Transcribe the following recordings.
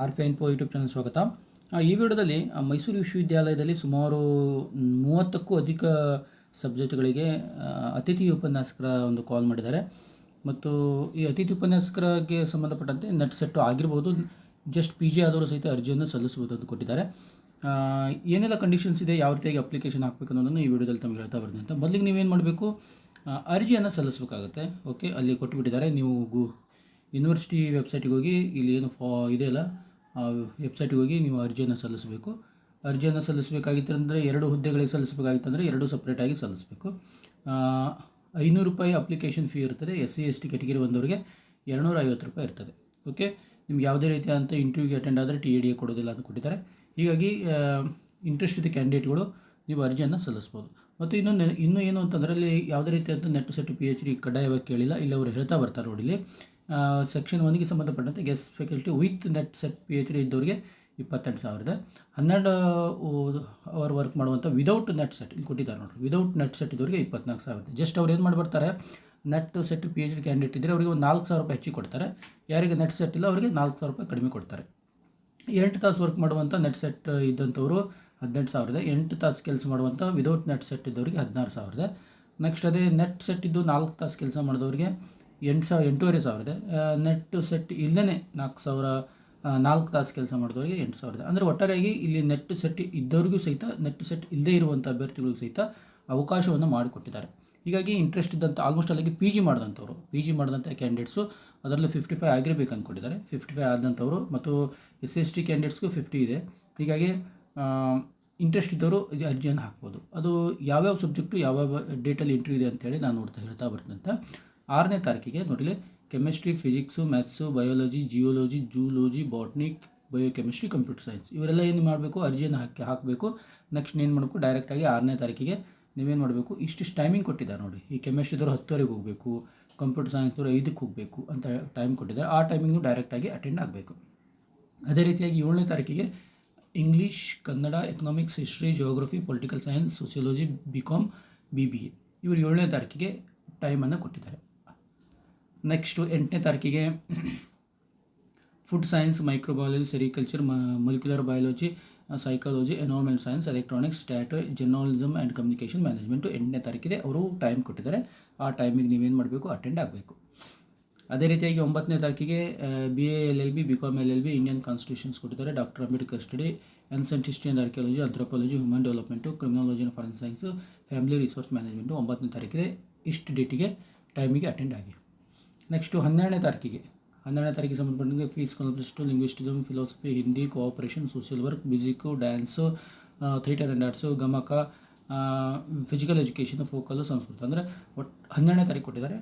R info YouTube channel ಸ್ವಾಗತ. ಈ ವಿಡಿಯೋದಲ್ಲಿ ಮೈಸೂರು ವಿಶ್ವವಿದ್ಯಾಲಯದಲ್ಲಿ ಸುಮಾರು ಮೂವತ್ತಕ್ಕೂ ಅಧಿಕ ಸಬ್ಜೆಕ್ಟ್ಗಳಿಗೆ ಅತಿಥಿ ಉಪನ್ಯಾಸಕರ ಒಂದು ಕಾಲ್ ಮಾಡಿದ್ದಾರೆ. ಮತ್ತು ಈ ಅತಿಥಿ ಉಪನ್ಯಾಸಕರಿಗೆ ಸಂಬಂಧಪಟ್ಟಂತೆ ನೆಟ್ ಸೆಟ್ಟು ಆಗಿರ್ಬೋದು, ಜಸ್ಟ್ ಪಿ ಜಿ ಆದವರು ಸಹಿತ ಅರ್ಜಿಯನ್ನು ಸಲ್ಲಿಸಬಹುದು ಅಂತ ಕೊಟ್ಟಿದ್ದಾರೆ. ಏನೆಲ್ಲ ಕಂಡೀಷನ್ಸ್ ಇದೆ, ಯಾವ ರೀತಿಯಾಗಿ ಅಪ್ಲಿಕೇಶನ್ ಹಾಕಬೇಕು ಅನ್ನೋದನ್ನು ಈ ವಿಡಿಯೋದಲ್ಲಿ ತಮಗೆ ಹೇಳ್ತಾ ಬರ್ತೀನಿ ಅಂತ. ಮೊದಲಿಗೆ ನೀವೇನು ಮಾಡಬೇಕು? ಅರ್ಜಿಯನ್ನು ಸಲ್ಲಿಸಬೇಕಾಗತ್ತೆ. ಓಕೆ, ಅಲ್ಲಿ ಕೊಟ್ಟುಬಿಟ್ಟಿದ್ದಾರೆ ನೀವು ಗು ಯೂನಿವರ್ಸಿಟಿ ವೆಬ್ಸೈಟಿಗೆ ಹೋಗಿ ಇಲ್ಲಿ ಏನು ಫಾ ಇದೆಯಲ್ಲ ಆ ವೆಬ್ಸೈಟಿಗೆ ಹೋಗಿ ನೀವು ಅರ್ಜಿಯನ್ನು ಸಲ್ಲಿಸಬೇಕು. ಅರ್ಜಿಯನ್ನು ಸಲ್ಲಿಸಬೇಕಾಗಿತ್ತು ಅಂದರೆ ಎರಡು ಹುದ್ದೆಗಳಿಗೆ ಸಲ್ಲಿಸಬೇಕಾಗಿತ್ತು ಅಂದರೆ ಎರಡು ಸಪ್ರೇಟಾಗಿ ಸಲ್ಲಿಸಬೇಕು. ಐನೂರು ರೂಪಾಯಿ ಅಪ್ಲಿಕೇಶನ್ ಫೀ ಇರ್ತದೆ S C S T category ಬಂದವರಿಗೆ ಎರಡುನೂರ ಐವತ್ತು ರೂಪಾಯಿ ಇರ್ತದೆ. ಓಕೆ ನಿಮ್ಗೆ ಯಾವುದೇ ರೀತಿಯಾದಂಥ ಇಂಟರ್ವ್ಯೂಗೆ ಅಟೆಂಡ್ ಆದರೆ ಟಿ ಎ ಡಿ ಕೊಡೋದಿಲ್ಲ ಅಂತ ಕೊಟ್ಟಿದ್ದಾರೆ. ಹೀಗಾಗಿ ಇಂಟ್ರೆಸ್ಟ್ ಇದೆ ಕ್ಯಾಂಡಿಡೇಟ್ಗಳು ನೀವು ಅರ್ಜಿಯನ್ನು ಸಲ್ಲಿಸ್ಬೋದು. ಮತ್ತು ಇನ್ನೊಂದು ಇನ್ನೂ ಏನು ಅಂತಂದರೆ ಅಲ್ಲಿ ಯಾವುದೇ ರೀತಿಯಾದಂಥ NET SET P H D ಕಡ್ಡಾಯವಾಗಿ ಕೇಳಿಲ್ಲ, ಇಲ್ಲಿ ಅವರು ಹೇಳ್ತಾ ಬರ್ತಾರೆ ನೋಡಿ ಇಲ್ಲಿ. ಸೆಕ್ಷನ್ ಒನ್ಗೆ ಸಂಬಂಧಪಟ್ಟಂತೆ guest faculty with NET SET P H D ಇದ್ದವರಿಗೆ ಇಪ್ಪತ್ತೆಂಟು ಸಾವಿರದ. ಹನ್ನೆರಡು ಅವರ್ ವರ್ಕ್ ಮಾಡುವಂಥ ವಿದೌಟ್ ನೆಟ್ ಸೆಟ್ ಇಲ್ಲಿ ಕೊಟ್ಟಿದ್ದಾರೆ ನೋಡಿರಿ. ವಿದೌಟ್ ನೆಟ್ ಸೆಟ್ ಇದ್ದವರಿಗೆ ಇಪ್ಪತ್ನಾಲ್ಕು ಸಾವಿರದ. ಜಸ್ಟ್ ಅವ್ರು ಏನು ಮಾಡಿಬಿಡ್ತಾರೆ? NET SET P H D candidate ಇದ್ದರೆ ಅವರಿಗೆ ಒಂದು ನಾಲ್ಕು ಸಾವಿರ ರೂಪಾಯಿ ಹೆಚ್ಚಿಗೆ ಕೊಡ್ತಾರೆ. ಯಾರಿಗೆ ನೆಟ್ ಸೆಟ್ ಇಲ್ಲ ಅವರಿಗೆ ನಾಲ್ಕು ಸಾವಿರ ರೂಪಾಯಿ ಕಡಿಮೆ ಕೊಡ್ತಾರೆ. ಎಂಟು ತಾಸು ವರ್ಕ್ ಮಾಡುವಂಥ ನೆಟ್ ಸೆಟ್ ಇದ್ದಂಥವರು ಹದಿನೆಂಟು ಸಾವಿರದ. ಎಂಟು ತಾಸು ಕೆಲಸ ಮಾಡುವಂಥ ವಿದೌಟ್ ನೆಟ್ ಸೆಟ್ ಇದ್ದವರಿಗೆ ಹದಿನಾರು ಸಾವಿರದ. ನೆಕ್ಸ್ಟ್ ಅದೇ ನೆಟ್ ಸೆಟ್ ಇದ್ದು ನಾಲ್ಕು ತಾಸು ಕೆಲಸ ಮಾಡಿದವರಿಗೆ ಎಂಟು ಸಾವಿರ, ಎಂಟೂವರೆ ಸಾವಿರದ ನೆಟ್ ಸೆಟ್ ಇಲ್ಲೇ ನಾಲ್ಕು ಸಾವಿರ ನಾಲ್ಕು ತಾಸು ಕೆಲಸ ಮಾಡಿದವರಿಗೆ ಎಂಟು ಸಾವಿರ ಇದೆ. ಅಂದರೆ ಒಟ್ಟಾರೆಯಾಗಿ ಇಲ್ಲಿ ನೆಟ್ ಸೆಟ್ ಇದ್ದವರಿಗೂ ಸಹಿತ ನೆಟ್ ಸೆಟ್ ಇಲ್ಲದೇ ಇರುವಂಥ ಅಭ್ಯರ್ಥಿಗಳಿಗೂ ಸಹಿತ ಅವಕಾಶವನ್ನು ಮಾಡಿಕೊಟ್ಟಿದ್ದಾರೆ. ಹೀಗಾಗಿ ಇಂಟ್ರೆಸ್ಟ್ ಇದ್ದಂಥ ಆಲ್ಮೋಸ್ಟ್ ಅಲ್ಲಿಗೆ ಪಿ ಜಿ ಮಾಡಿದಂಥವ್ರು ಪಿ ಜಿ ಮಾಡಿದಂಥ ಕ್ಯಾಂಡಿಡೇಟ್ಸು ಅದರಲ್ಲಿ ಫಿಫ್ಟಿ ಫೈವ್ ಆಗಿರಬೇಕು ಅಂದ್ಕೊಂಡಿದ್ದಾರೆ ಫಿಫ್ಟಿ ಫೈವ್ ಆದಂಥವ್ರು ಮತ್ತು ಎಸ್ ಎಸ್ ಟಿ ಕ್ಯಾಂಡಿಡೇಟ್ಸ್ಗೂ ಫಿಫ್ಟಿ ಇದೆ. ಹೀಗಾಗಿ ಇಂಟ್ರೆಸ್ಟ್ ಇದ್ದವರು ಇದು ಅರ್ಜಿಯನ್ನು ಹಾಕ್ಬೋದು. ಅದು ಯಾವ್ಯಾವ ಸಬ್ಜೆಕ್ಟು ಯಾವ್ಯಾವ ಡೇಟಲ್ಲಿ ಇಂಟ್ರ್ಯೂ ಇದೆ ಅಂತೇಳಿ ನಾನು ನೋಡ್ತಾ ಹೇಳ್ತಾ ಬರ್ತೀನಿ ಅಂತ. ಆರನೇ ತಾರೀಕಿಗೆ ನೋಡಿಲಿ chemistry physics maths biology geology zoology botanic biochemistry computer science ಇವರೆಲ್ಲ ಏನು ಮಾಡಬೇಕು? ಅರ್ಜಿಯನ್ನು ಹಾಕಿ ಹಾಕಬೇಕು. ನೆಕ್ಸ್ಟ್ ಏನು ಮಾಡಬೇಕು? ಡೈರೆಕ್ಟಾಗಿ ಆರನೇ ತಾರೀಕಿಗೆ ನೀವೇನು ಮಾಡಬೇಕು? ಇಷ್ಟಿಷ್ಟು ಟೈಮಿಂಗ್ ಕೊಟ್ಟಿದ್ದಾರೆ ನೋಡಿ. ಈ ಕೆಮಿಸ್ಟ್ರಿದವರು ಹತ್ತುವರೆಗೆ ಹೋಗಬೇಕು ಕಂಪ್ಯೂಟರ್ ಸೈನ್ಸ್ದವರು ಐದಕ್ಕೆ ಹೋಗಬೇಕು ಅಂತ ಟೈಮ್ ಕೊಟ್ಟಿದ್ದಾರೆ. ಆ ಟೈಮಿಂಗು ಡೈರೆಕ್ಟಾಗಿ ಅಟೆಂಡ್ ಆಗಬೇಕು. ಅದೇ ರೀತಿಯಾಗಿ ಏಳನೇ ತಾರೀಕಿಗೆ English Kannada economics history geography political science sociology B Com B B A ಇವರು ಏಳನೇ ತಾರೀಕಿಗೆ ಟೈಮನ್ನು ಕೊಟ್ಟಿದ್ದಾರೆ. ನೆಕ್ಸ್ಟು ಎಂಟನೇ ತಾರೀಕಿಗೆ food science microbiology sericulture molecular biology psychology environment science electronics stat journalism and communication management ಎಂಟನೇ ತಾರೀಕಿದೆ ಅವರು ಟೈಮ್ ಕೊಟ್ಟಿದ್ದಾರೆ. ಆ ಟೈಮಿಗೆ ನೀವೇನು ಮಾಡಬೇಕು? ಅಟೆಂಡ್ ಆಗಬೇಕು. ಅದೇ ರೀತಿಯಾಗಿ ಒಂಬತ್ತನೇ ತಾರೀಕಿಗೆ B A L L B B Com L L B Indian constitutions ಕೊಟ್ಟಿದ್ದಾರೆ. Doctor Ambedkar study ancient history and archaeology anthropology human development criminology and forensic science family resource management ಒಂಬತ್ತನೇ ತಾರೀಕಿಗೆ ಇಷ್ಟು ಡೇಟಿಗೆ ಟೈಮಿಗೆ ಅಟೆಂಡ್ ಆಗಿ. ನೆಕ್ಸ್ಟು ಹನ್ನೆರಡನೇ ತಾರೀಕಿಗೆ. ಹನ್ನೆರಡನೇ ತಾರೀಕಿಗೆ ಸಂಬಂಧಪಟ್ಟಂಗೆ ಫೀಸ್ ಕಾನ್ಫಿಸ್ಟು linguistics philosophy Hindi cooperation social work music dance theatre and arts Gamaka physical education ಫೋಕಲ್ಲು Sanskrit. ಅಂದರೆ ಒಟ್ಟು ಹನ್ನೆರಡನೇ ತಾರೀಕು ಕೊಟ್ಟಿದ್ದಾರೆ.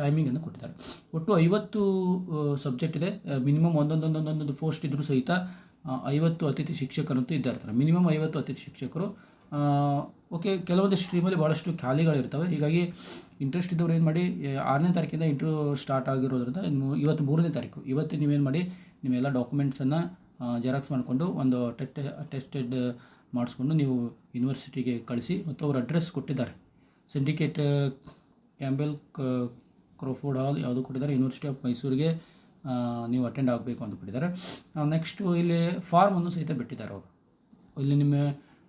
ಟೈಮಿಂಗನ್ನು ಕೊಟ್ಟಿದ್ದಾರೆ. ಒಟ್ಟು ಐವತ್ತು ಸಬ್ಜೆಕ್ಟ್ ಇದೆ. ಮಿನಿಮಮ್ ಒಂದೊಂದೊಂದೊಂದೊಂದು ಪೋಸ್ಟ್ ಇದ್ದರೂ ಸಹಿತ ಐವತ್ತು ಅತಿಥಿ ಶಿಕ್ಷಕರಂತೂ ಇದ್ದಾರೆ ಮಿನಿಮಮ್ ಐವತ್ತು ಅತಿಥಿ ಶಿಕ್ಷಕರು ಓಕೆ ಕೆಲವೊಂದು ಸ್ಟ್ರೀಮಲ್ಲಿ ಭಾಳಷ್ಟು ಖಾಲಿಗಳಿರ್ತವೆ ಹೀಗಾಗಿ ಇಂಟ್ರೆಸ್ಟ್ ಇದ್ದವ್ರು ಏನು ಮಾಡಿ ಆರನೇ ತಾರೀಕಿಂದ ಇಂಟರ್ವ್ಯೂ ಸ್ಟಾರ್ಟ್ ಆಗಿರೋದ್ರಿಂದ ಇವತ್ತು ಮೂರನೇ ತಾರೀಕು. ಇವತ್ತು ನೀವೇನು ಮಾಡಿ, ನಿಮ್ಮೆಲ್ಲ ಡಾಕ್ಯುಮೆಂಟ್ಸನ್ನು ಜೆರಾಕ್ಸ್ ಮಾಡಿಕೊಂಡು ಒಂದು ಟೆಸ್ಟ್ ಟೆಸ್ಟೆಡ್ ಮಾಡಿಸ್ಕೊಂಡು ನೀವು ಯೂನಿವರ್ಸಿಟಿಗೆ ಕಳಿಸಿ ಮತ್ತು ಅವ್ರ ಅಡ್ರೆಸ್ ಕೊಟ್ಟಿದ್ದಾರೆ. ಸಿಂಡಿಕೇಟ್ ಕ್ಯಾಂಬೆಲ್ ಕ್ರೋಫೋರ್ಡ್ ಹಾಲ್ ಯಾವುದು ಕೊಟ್ಟಿದ್ದಾರೆ ಯೂನಿವರ್ಸಿಟಿ ಆಫ್ ಮೈಸೂರಿಗೆ ನೀವು ಅಟೆಂಡ್ ಆಗಬೇಕು ಅಂತ ಕೊಟ್ಟಿದ್ದಾರೆ. ನೆಕ್ಸ್ಟು ಇಲ್ಲಿ ಫಾರ್ಮನ್ನು ಸಹಿತ ಬಿಟ್ಟಿದ್ದಾರೆ ಅವರು. ಇಲ್ಲಿ ನಿಮ್ಮ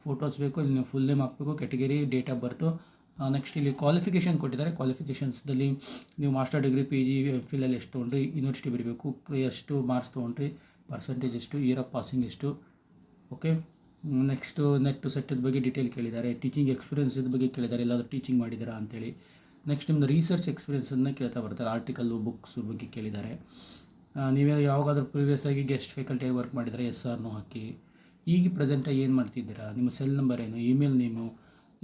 ಫೋಟೋಸ್ ಬೇಕು ಇಲ್ಲಿ ನೀವು ಫುಲ್ ನೇಮ್ ಹಾಕಬೇಕು category date of birth next ಇಲ್ಲಿ ಕ್ವಾಲಿಫಿಕೇಷನ್ ಕೊಟ್ಟಿದ್ದಾರೆ. ಕ್ವಾಲಿಫಿಕೇಷನ್ಸ್ದಲ್ಲಿ ನೀವು ಮಾಸ್ಟರ್ ಡಿಗ್ರಿ ಪಿ ಜಿ ಫಿಲಲ್ಲಿ ಎಷ್ಟು ತೊಗೊಂಡ್ರಿ? ಯೂನಿವರ್ಸಿಟಿ ಬರಬೇಕು ಎಷ್ಟು ಮಾರ್ಕ್ಸ್ ತೊಗೊಂಡ್ರಿ? ಪರ್ಸೆಂಟೇಜ್ ಎಷ್ಟು ಇಯರ್ ಆಫ್ ಪಾಸಿಂಗ್ ಎಷ್ಟು? ಓಕೆ ನೆಕ್ಸ್ಟು ನೆಟ್ ಸೆಟ್ಟದ ಬಗ್ಗೆ ಡೀಟೇಲ್ ಕೇಳಿದ್ದಾರೆ. ಟೀಚಿಂಗ್ ಎಕ್ಸ್ಪೀರಿಯನ್ಸದ ಬಗ್ಗೆ ಕೇಳಿದ್ದಾರೆ. ಎಲ್ಲಾದರೂ ಟೀಚಿಂಗ್ ಮಾಡಿದ್ದೀರಾ ಅಂತೇಳಿ. ನೆಕ್ಸ್ಟ್ ನಿಮ್ಮದು ರಿಸರ್ಚ್ ಎಕ್ಸ್ಪೀರಿಯನ್ಸನ್ನು ಕೇಳ್ತಾ ಬರ್ತಾರೆ. ಆರ್ಟಿಕಲ್ಲು ಬುಕ್ಸ್ ಬಗ್ಗೆ ಕೇಳಿದ್ದಾರೆ. ನೀವೇ ಯಾವಾಗಾದರೂ ಪ್ರೀವಿಯಸ್ ಆಗಿ ಗೆಸ್ಟ್ ಫ್ಯಾಕಲ್ಟಿಯಾಗಿ ವರ್ಕ್ ಮಾಡಿದರೆ ಎಸ್ ಆರ್ನೂ ಹಾಕಿ. ಈಗ ಪ್ರೆಸೆಂಟಾಗಿ ಏನು ಮಾಡ್ತಿದ್ದೀರಾ? ನಿಮ್ಮ ಸೆಲ್ ನಂಬರ್ ಏನು ಇಮೇಲ್ ನೇಮು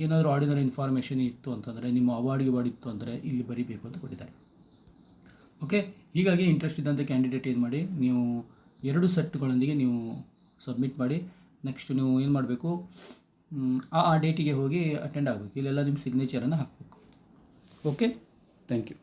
ಏನಾದರೂ ಆರ್ಡಿನರಿ ಇನ್ಫಾರ್ಮೇಷನ್ ಇತ್ತು ಅಂತಂದರೆ, ನಿಮ್ಮ ಅವಾರ್ಡ್ ಗಿವಾರ್ಡ್ ಇತ್ತು ಅಂದರೆ ಇಲ್ಲಿ ಬರೀಬೇಕು ಅಂತ ಕೊಟ್ಟಿದ್ದಾರೆ. ಓಕೆ ಹೀಗಾಗಿ ಇಂಟ್ರೆಸ್ಟ್ ಇದ್ದಂಥ ಕ್ಯಾಂಡಿಡೇಟ್ ಏನು ಮಾಡಿ, ನೀವು ಎರಡು ಸೆಟ್ಗಳೊಂದಿಗೆ ನೀವು ಸಬ್ಮಿಟ್ ಮಾಡಿ ನೆಕ್ಸ್ಟ್ ನೀವು ಏನು ಮಾಡಬೇಕು? ಆ ಆ ಡೇಟಿಗೆ ಹೋಗಿ ಅಟೆಂಡ್ ಆಗಬೇಕು. ಇಲ್ಲೆಲ್ಲ ನಿಮ್ಮ ಸಿಗ್ನೇಚರನ್ನು ಹಾಕಬೇಕು. Okay thank you